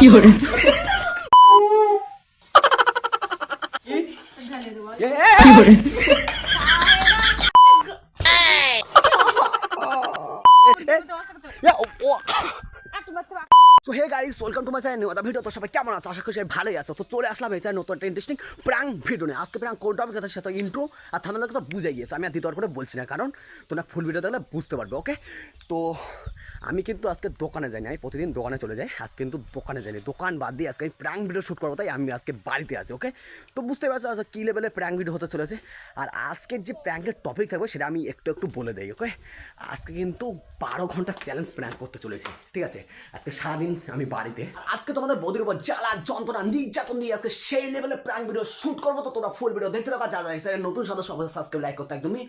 有 channel নতুন video তো সবাই কেমন আছো? আশা করি ভালোই আছো। তো চলে আসলাম এই নতুন একটা ইন্টারেস্টিং প্র্যাঙ্ক ভিডিও নিয়ে। আজকে প্র্যাঙ্ক কোনটা হবে কথা সেটা ইন্ট্রো আর থামেলার কথা বুঝে গিয়েছে। আমি আর দ্বিতীয় করে বলছি না, কারণ তোমরা ফুল ভিডিও দেখলে বুঝতে পারবে ওকে তো আমি কিন্তু আজকে দোকানে যাইনি, আমি প্রতিদিন দোকানে চলে যাই। আজকে কিন্তু দোকানে যাইনি। দোকান বাদ দিয়ে আজকে আমি প্র্যাঙ্ক ভিডিও শ্যুট করব, তাই আমি আজকে বাড়িতে আছি ওকে তো বুঝতে পারছ আজকে কী লেভেলের প্র্যাঙ্ক ভিডিও হতে চলেছে? আর আজকের যে প্র্যাঙ্কের টপিক থাকবে সেটা আমি একটু একটু বলে দিই ওকে আজকে কিন্তু বারো ঘণ্টা চ্যালেঞ্জ প্র্যাঙ্ক করতে চলেছি, ঠিক আছে? আজকে সারাদিন আমি বাড়িতে। আজকে তোমাদের বদির উপর জ্বালা, যন্ত্রণা, নির্যাতন দিয়ে আজকে সেই লেভেলের প্র্যাঙ্ক ভিডিও শ্যুট করব তো তোমরা ফুল ভিডিও দেখতে থাকা। যা যা এসে নতুন সদস্য অবশ্যই সাবস্ক্রাইব লাইক করতে একদমই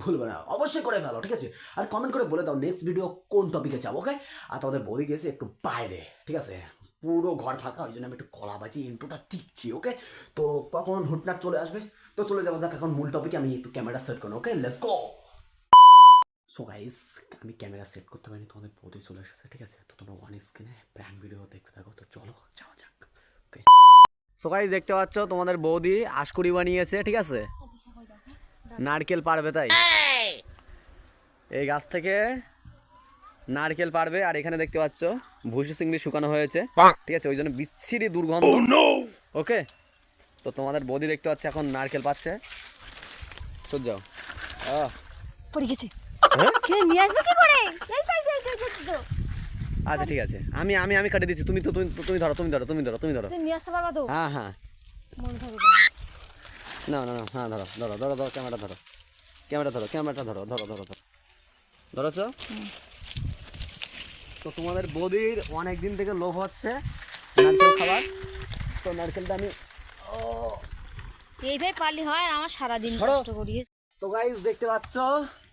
ভুলবে না। অবশ্যই করে ফেলো, ঠিক আছে? আর কমেন্ট করে বলে দাও নেক্সট ভিডিও কোন টপিকে যাব ওকে আর তোমাদের বদি গেছে একটু বাইরে, ঠিক আছে? পুরো ঘর ফাঁকা, ওই জন্য আমি একটু কলা বাজি ইন্ট্রোটা দিচ্ছি ওকে তো কখন হুটনাট চলে আসবে? তো চলে যাব যাক এখন মূল টপিকে আমি একটু ক্যামেরা সেট করো okay let's go so guys আমি ক্যামেরা সেট করতে পারিনি তোমাদের বৌদি চলে এসেছে ঠিক আছে তো তোমরা ওয়ান স্ক্রিনে প্র্যাঙ্ক ভিডিও দেখতে থাকো তো চলো যাওয়া যাক ওকে সো গাইস দেখতে পাচ্ছ তোমাদের বৌদি আশকুড়ি বানিয়েছে ঠিক আছে? নারকেল পারবে তাই? এই গাছ থেকে নারকেল পারবে আর এখানে দেখতে পাচ্ছ ভুসি চিংড়ি শুকানো হয়েছে ঠিক আছে? ওই জন্য বিচ্ছিরি দুর্গন্ধ। ওকে তো তোমাদের বৌদি দেখতে পাচ্ছে এখন নারকেল পাচ্ছে। সহ্য যাও। আহ। পড়ে গেছে। হ্যাঁ? নিয়ে আসবে কি করে। আচ্ছা ঠিক আছে। আমি আমি আমি কাটে দিচ্ছি। তুমি তো তুমি তুমি ধরো তুমি ধরো তুমি ধরো তুমি ধরো। নিয়ে আসতে পারবা তো? হ্যাঁ হ্যাঁ। না না না হ্যাঁ ধরো ধরো ধরো ধরো ক্যামেরা ধরো। ক্যামেরা ধরো ক্যামেরাটা ধরো ধরো ধরো ধরো। ধরেছো? তো তোমাদের বৌদির অনেক দিন থেকে লোভ হচ্ছে নারকেল খাবার। তো নারকেলটা আমি ও! এইভাবে পারলে হয় আমার সারাদিন কষ্ট করি তো গাইস দেখতে পাচ্ছ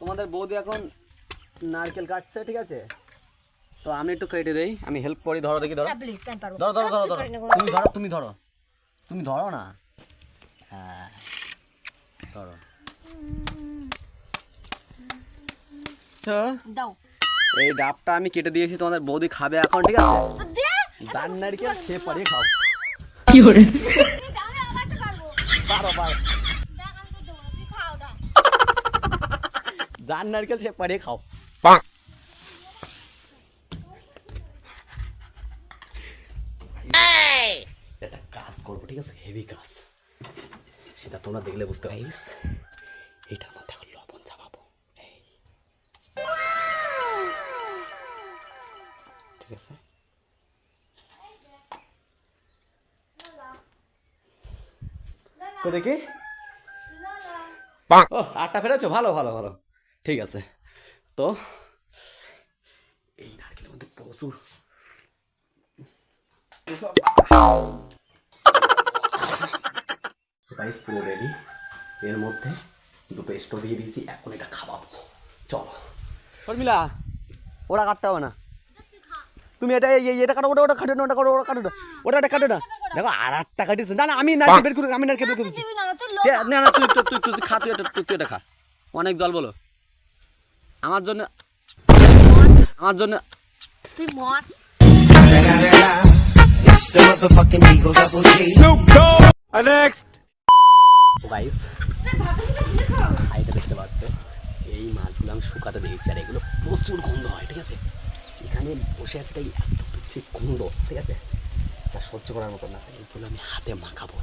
তোমাদের বৌদি এখন নারকেল কাটছে ঠিক আছে? তো আমি একটু কেটে দেই আমি হেল্প করি ধরো দেখি ধরো। ধরো ধরো ধরো ধরো। তুমি ধরো তুমি ধরো। তুমি ধরো না? হ্যাঁ ধরো। এই ডাবটা আমি কেটে দিয়েছি তোমাদের বৌদি খাবে এখন ঠিক আছে? দান নারকেল সে পরে খাও। 有人，আমি আমারটা পারব পারো পারো দেখ আমি তো দেবো তুই খাও দাও দান নারকেল সে পরে খাও। একটা কাজ করব ঠিক আছে? হেভি কাজ। সেটা তোমরা দেখলে বুঝতে পারিস এটার মধ্যে এখন লবণ চাপাবো। এই। ঠিক আছে? তো দেখি? ও আটটা ফেলেছো? ভালো ভালো ভালো। ঠিক আছে। তো এই নারকেলের মধ্যে প্রচুর গাইস পুরো রেডি এর মধ্যে দুটো স্টোভ দিয়ে দিয়েছি এখন এটা খাওয়াবো। চলো। শর্মিলা ওরা কাটতে হবে না। তুমি এটা এটা কাটো ওটা ওটা কাটো না ওটা কাটো ওটা কাটো না। ওটা ওটা কাটো না। দেখো আর আটটা কাটিস না না আমি নারকেল বের করে আমি নারকেল বের করে না না না তুই তুই তুই খা তুই এটা তুই তুই এটা খা। অনেক জল বলো। আমার জন্য আমার জন্য তুই মর। গাইস খাইতে দেখতে পাচ্ছ? এই মাছগুলো আমি শুকাতে দিয়েছি আর এগুলো প্রচুর গন্ধ হয় ঠিক আছে? এখানে বসে আছে তাই এত পিছিয়ে গন্ধ ঠিক আছে? তা সহ্য করার মতো না এইগুলো আমি হাতে মাখাবো।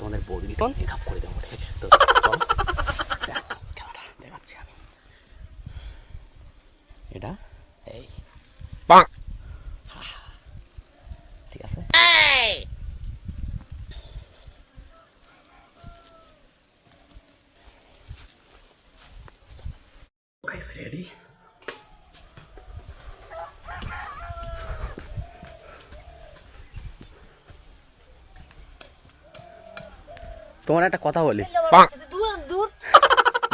তোমাদের বৌদি মেকআপ করে দেবো ঠিক আছে? তো চলো দেখো খেলাটা দেখাচ্ছি আমি এটা এই ঠিক আছে Guys, ready? তোমার একটা কথা বলি। দূর দূর।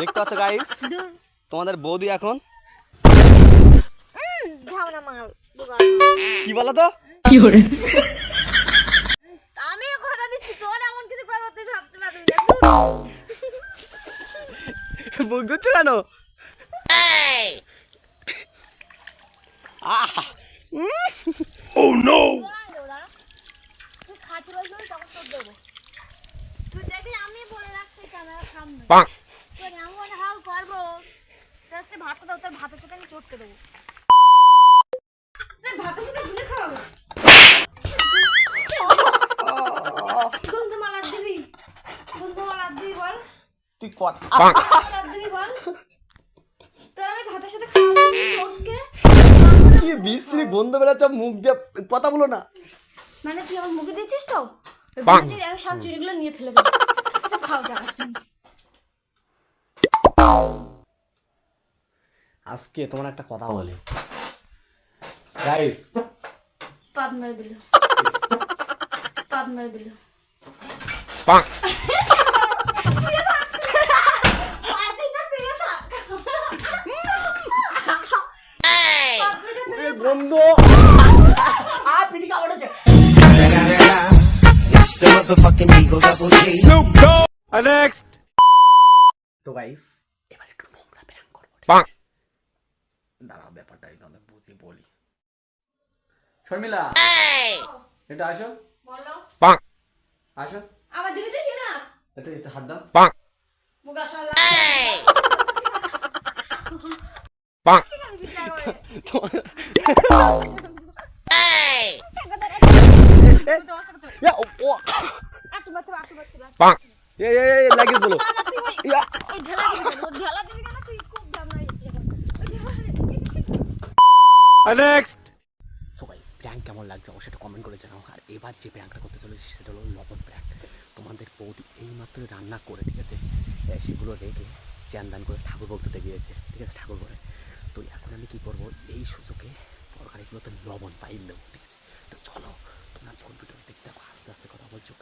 দেখতে পাচ্ছ গাইস তোমাদের বৌদি এখন? কি বলো তো? 有人，আমি কথা দিচ্ছি তোর এমন কিছু ভাবতে পারবি না। কেন? আহা! উম। দিবি তখন তোর দেবো তুই দেখবি আমি বলে রাখছি ক্যামেরার সামনে তোর এমন হাল করব তোর আজকে ভাতটা তোর ভাতের সাথে আমি চটকে দেবো। ভাতের সাথে গুলে খাওয়াবো? গন্ধ দিবি গন্ধ দিবি বল। তুই কর। দিবি বল। তোর আমি ভাতের সাথে খাওয়াবো চটকে। কি বিশ্রী গন্ধ বেরোচ্ছে মুখ দিয়ে কথা বলো না। মানে তুই আমার মুখে দিচ্ছিস তো? আমি সব চুড়িগুলো নিয়ে ফেলে দেবো। আজকে তোমার একটা কথা বলি। গাইস পাত মেরে দিল। পাত মেরে দিল। বন্ধ motherfucking Eagle Double G. তো গাইস এবার একটু নোংরা প্র্যাঙ্ক করব দাঁড়াও ব্যাপারটা এখানে বুঝি বলি। শর্মিলা এটা আসো। বলো। আসো। আবার দিবি তুই সিনাস এটা এটা হাত দাও। মুগা শালা। ইয়া, ও, ও, এ, এ, এ, লাগিয়ে বলো। ইয়া, ঢেলা দিবি কেন? তুই খুব ঝামেলা সো গাইস প্র্যাঙ্ক কেমন লাগছে অবশ্যই সেটা কমেন্ট করে জানাও। আর এবার যে প্র্যাঙ্কটা করতে চলেছি সেটা হলো লবণ প্র্যাঙ্ক তোমাদের বৌদি এইমাত্র রান্না করে ঠিক আছে? সেগুলো রেখে চ্যান্দান করে ঠাকুর দিতে গিয়েছে ঠিক আছে ঠাকুর করে তো এখন আমি কী করব? এই সুযোগে তরকারিগুলোতে লবণ পাইল দেবো ঠিক আছে? তো চলো তোমরা কম্পিউটার দেখতে আস্তে আস্তে কথা বলছো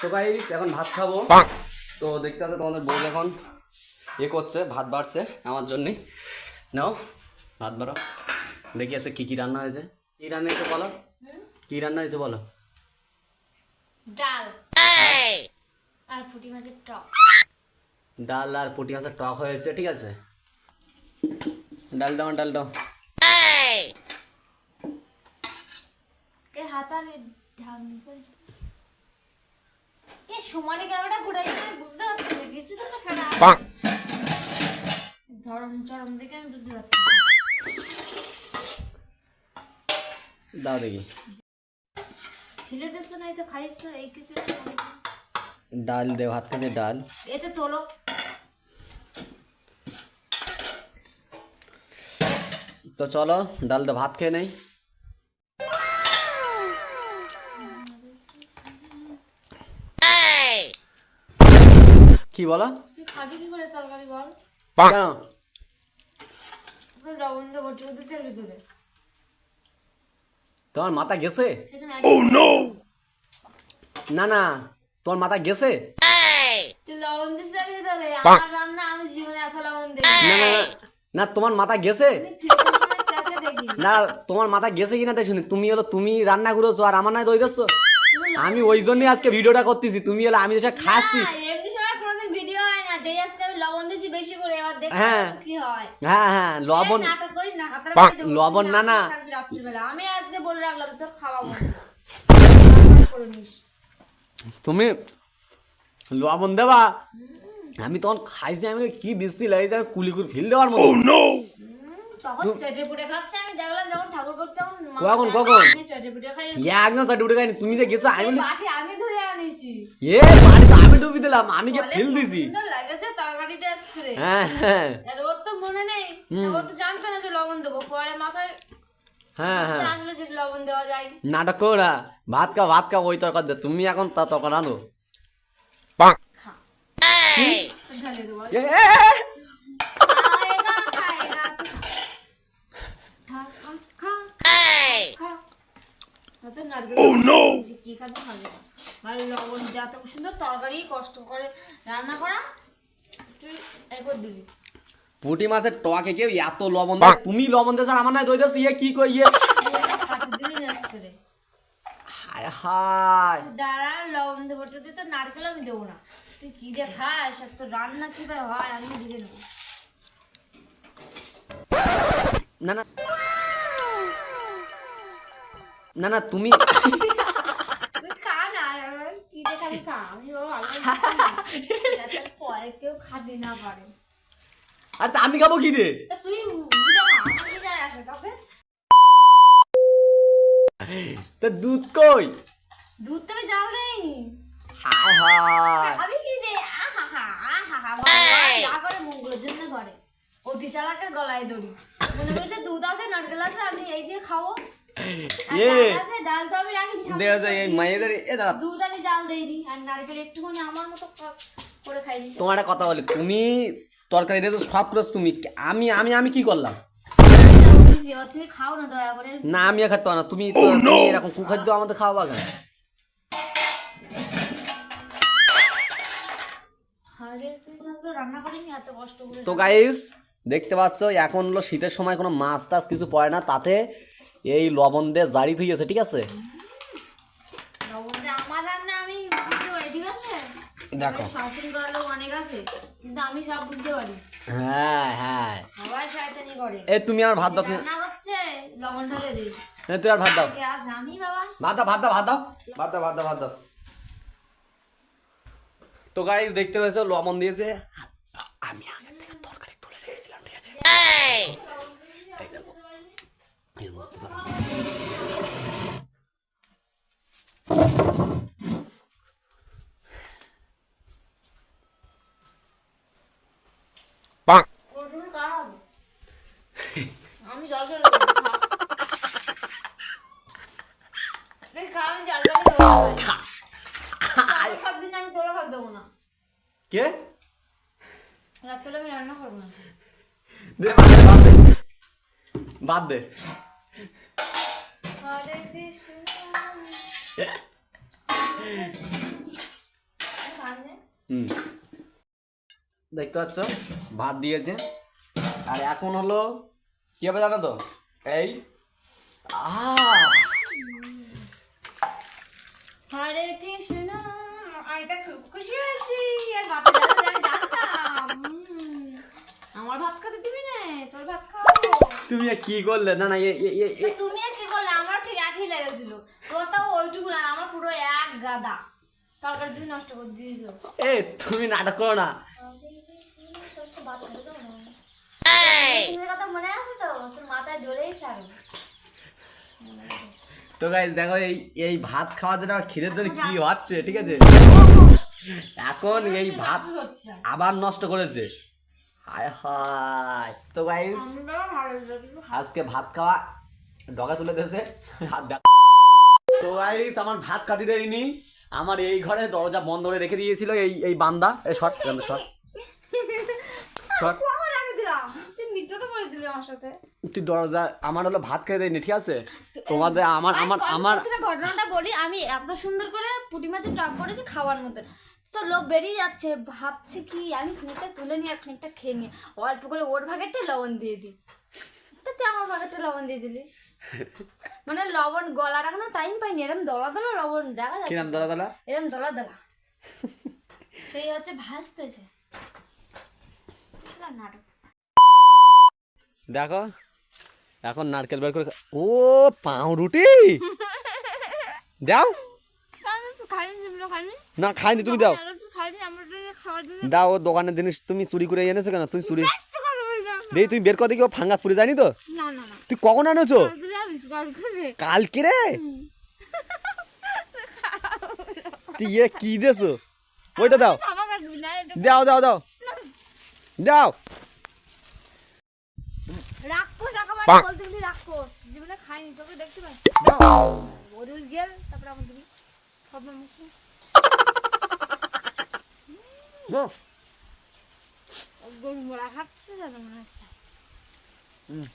তো গাইস এখন ভাত খাব। তো দেখতে পাচ্ছ তোমাদের বউ এখন এ করছে ভাত বাড়ছে আমার জন্যে নাও ভাত বাড়ো। দেখি আছে কি কি রান্না হয়েছে। কি রান্না হয়েছে বলো? কি রান্না হয়েছে বলো? ডাল। আর ফুটি মাছের টক। ডাল আর পুটি মাছের টক হয়েছে ঠিক আছে? ডাল দাও ডাল দাও। ঢাকনি এ সমানে ক্যামেরাটা ঘুরাইছে আমি বুঝতে পারছি কিছু তো খারাপ ধরম চরম দেখে আমি বুঝতে পারছি। দাও দেখি। ফেলে দিচ্ছ নাই তো খাইছ এই কিছু ডাল দে ভাত থেকে ডাল। এতে তোলো। তো চলো ডাল তো ভাত খেয়ে নেই কি বলো তুই খাবি কি করে তরকারি বল কেন ওই লবণ দিয়ে ভর্তি করে দিচ্ছে এর ভিতরে? তোমার মাথা গেছে? না না তোমার মাথা গেছে? না। না না, না তোমার মাথা গেছে? না তোমার মাথা গেছে কিনা তাই শুনি। তুমি হলো তুমি রান্না করেছ আর আমার নাই দই আমি ওই জন্যই আজকে ভিডিওটা করতেছি। তুমি হলো আমি এসে খাচ্ছি না, এমনি সময় কোনোদিন ভিডিও হয় না যেই আজকে আমি লবণ দিচ্ছি বেশি করে এবার দেখো হ্যাঁ। কি হয়। হ্যাঁ হ্যাঁ লবণ নাটক করিস না হাতের পাক, বাড়ি দেবো, লবণ না, না। আমি আজকে বলে রাখলাম তোর খাওয়া বন্ধ। করে নিস। তুমি লবণ দেবা। আমি তখন খাইছি আমি কি বৃষ্টি লাগছে আমি কুলি কুলি ফেল দেওয়ার মতো। কখন, কখন? আমি চেটে পুটে খাই একদম চাটি খাইনি তুমি যে গেছো আমি আমি ধরে আনিছি। এ বাড়ি তো আমি ডুবি দিলাম আমি কে ফেল দিছি। লাগেছে তরকারিটা আজকে। হ্যাঁ হ্যাঁ। ওর তো মনে নেই ও তো জানতো না যে লবণ দেবো। পরে মাথায় হ্যাঁ হ্যাঁ। লবণ দেওয়া যায়। নাটক করো ভাত খা ভাত খা ওই তরকার দে তুমি এখন তা তরকার আনো। খা। ঢালে কি খাবে খাবে ভালো লবণ এত সুন্দর তরকারি কষ্ট করে রান্না করা তুই একবার দিবি পুঁটি মাছের টকে কেউ এত লবণ তুমি লবণ দেশ আমার নাই দই দেশ ইয়ে কি কই ইয়ে হায় হায়! যারা লবণ দেবো তো তো নারকেল আমি দেবো না। তুই কি দিয়ে খাস আর তোর রান্না কীভাবে হয়? আমি দেখে নেব। না না না না তুমি আর আমি খাব কি দে তা দুধ কই? দুধ তো আমি জাল দেয়নি হায় হায় আমি কি দে আহা হা আহা হা যা করে মঙ্গলের জন্য করে। অতি চালাকের গলায় দড়ি। মনে করেছে দুধ আছে নারকেল আছে আমি এই দিয়ে খাব। এ। ডাল তো আমি রাখি দেখা যায় এই মায়েদের এ দাঁড়া। দুধ আমি জাল দেইনি আর নারকেল একটুখানি আমার মতো করে খাইনি। তোমার একটা কথা বলি তুমি তরকারি দিয়ে তো সব করেছ তুমি আমি আমি আমি কি করলাম? তুমি খাও না দয়া করে। না আমি খাতে না তুমি তুমি এরকম কুখাদ্য আমাদের খাওয়াবা কেন আরে তুই তো রান্না করিনি এত কষ্ট করে। তো গাইস দেখতে পাচ্ছ এখন হলো শীতের সময় কোনো মাছ টাছ কিছু পড়ে না তাতে এই লবণ দিয়ে জারি থইয়েছে ঠিক আছে? দেখো। হ্যাঁ হ্যাঁ। এ তুমি আর ভাত দাও তুই আর ভাত দাও। ভাত দাও ভাত দাও ভাত দাও। ভাত দাও ভাত দাও ভাত দাও। তো গাইস দেখতে পেয়েছ লবণ দিয়েছে আমি আগে থেকে তরকারি তুলে আমি জল জল সব দিন আমি তোরা ভাত দেবো না। কে? রাত্রে আমি রান্না করব না। দে বাদ দে, বাদ দে। হুম। দেখতে পাচ্ছ? ভাত দিয়েছে। আর এখন হলো কি হবে জানো তো? এই আহ! হরে কৃষ্ণ আমি তো খুব খুশি হয়েছি। আর ভাত আমি জানতাম উম, আমার ভাত খেতে দিবি না? তোর ভাত খাওয়াবো। তুমি কি করলে? না না তুমি কি করলে? আমার ঠিক একই লেগেছিল। তোর ওইটুকু না আমার পুরো এক গাদা। তরকারি তুমি নষ্ট করে দিয়েছ। এ তুমি নাটক করো না। তোর সব ভাত খেতে দেবো না কথা মনে আছে তো? তোর মাথায় সারো তো গাইজ দেখো এই এই ভাত খাওয়ার জন্য আমার খিদের জন্য কি হচ্ছে ঠিক আছে? এখন এই ভাত আবার নষ্ট করেছে। হায় হায়। তো গাইজ আজকে ভাত খাওয়া ডগা তুলে দিয়েছে। হাত দেখ। তো গাইস আমার ভাত খাতি দেয়নি। আমার এই ঘরে দরজা বন্ধ করে রেখে দিয়েছিল এই এই বান্দা। এই শর্ট শর্ট। শর্ট। তুই দরজা আমার হলো ভাত খেয়ে দেয়নি ঠিক আছে? তোমাদের আমার আমার আমার ঘটনাটা বলি। আমি এত সুন্দর করে পুঁটি মাছের টক করেছি খাওয়ার মতন। তো লোক বেরিয়ে যাচ্ছে ভাবছে কি আমি খানিকটা তুলে নিয়ে আর খানিকটা খেয়ে নিয়ে অল্প করে ওর ভাগেরটা লবণ দিয়ে দিই। তা তুই আমার ভাগেরটা লবণ দিয়ে দিলিস। মানে লবণ গলা রাখানো টাইম পাইনি এরকম দলা দলা লবণ দেখা যাচ্ছে। নাম দাদা দাদা এরকম দলা দলা সেই হচ্ছে নাটক। দেখো এখন নারকেল বের করে ও পাউরুটি! দাও। তুমি খাইনি। না খাইনি তুমি দাও। দাও ও দোকানের জিনিস তুমি চুরি করে এনেছো কেন? তুই চুরি দেই তুমি বের করে দেখি ও ফাঙ্গাস পরে জানি তো? না না না। তুই কখন আনেছো? কালকে রে? তুই ইয়ে কি দেছো ওইটা দাও। দাও দাও দাও। দাও। রাক্ষস একেবারে বলতে গেলি রাক্ষস। জীবনে খাইনি চোখে দেখতে পাই। ওরুজ গেল তারপরে আমার দিবি সব মুখ। দাও গরু মোড়া খাচ্ছে যেন মনে হচ্ছে। হুম।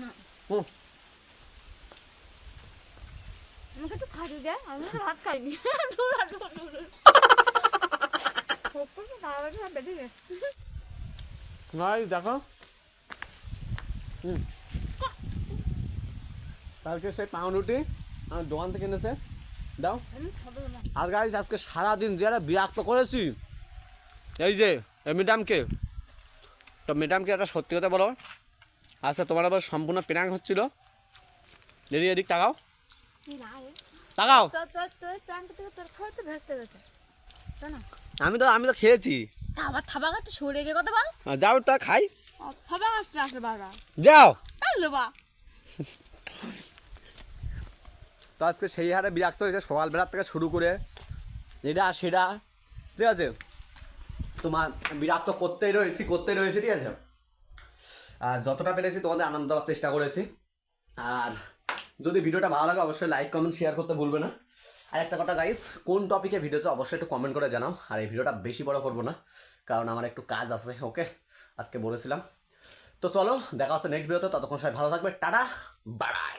না। হুম। আমাকে একটু খাতে দে আমি তো ভাত খাইনি। ডুরা ডুরা ভাই দেখো। হুম। কালকে সেই পাউরুটি আমার দোকান থেকে এনেছে। দাও। আর গাইজ আজকে সারাদিন যে একটা বিরক্ত করেছি এই যে ম্যাডামকে তো ম্যাডামকে একটা সত্যি কথা বলো। আচ্ছা তোমার আবার সম্পূর্ণ প্রাং হচ্ছিল। এদিক এদিক তাকাও। তাকাও। আমি তো আমি তো খেয়েছি। আবার থাবা গাছটা সরে গিয়ে কথা বল। যাও তা খাই। থাবা গাছটা আসলে বারবার। যাও। তাই লোবা তো আজকে সেই হারে বিরক্ত হয়েছে সকালবেলার থেকে শুরু করে। এটা সেটা, ঠিক আছে? তোমার বিরক্ত করতেই রয়েছি করতেই রয়েছি, ঠিক আছে? আর যতটা পেরেছি তোমাদের আনন্দ দেওয়ার চেষ্টা করেছি। আর যদি ভিডিওটা ভালো লাগে, অবশ্যই লাইক কমেন্ট শেয়ার করতে ভুলবে না। আর একটা কথা গাইস কোন টপিকে ভিডিও চাও অবশ্যই একটু কমেন্ট করে জানাও। আর এই ভিডিওটা বেশি বড় করব না, কারণ আমার একটু কাজ আছে ওকে আজকে বলেছিলাম। তো চলো, দেখা হচ্ছে নেক্সট ভিডিওতে ততক্ষণ সবাই ভালো থাকবে, টাটা বাড়ায়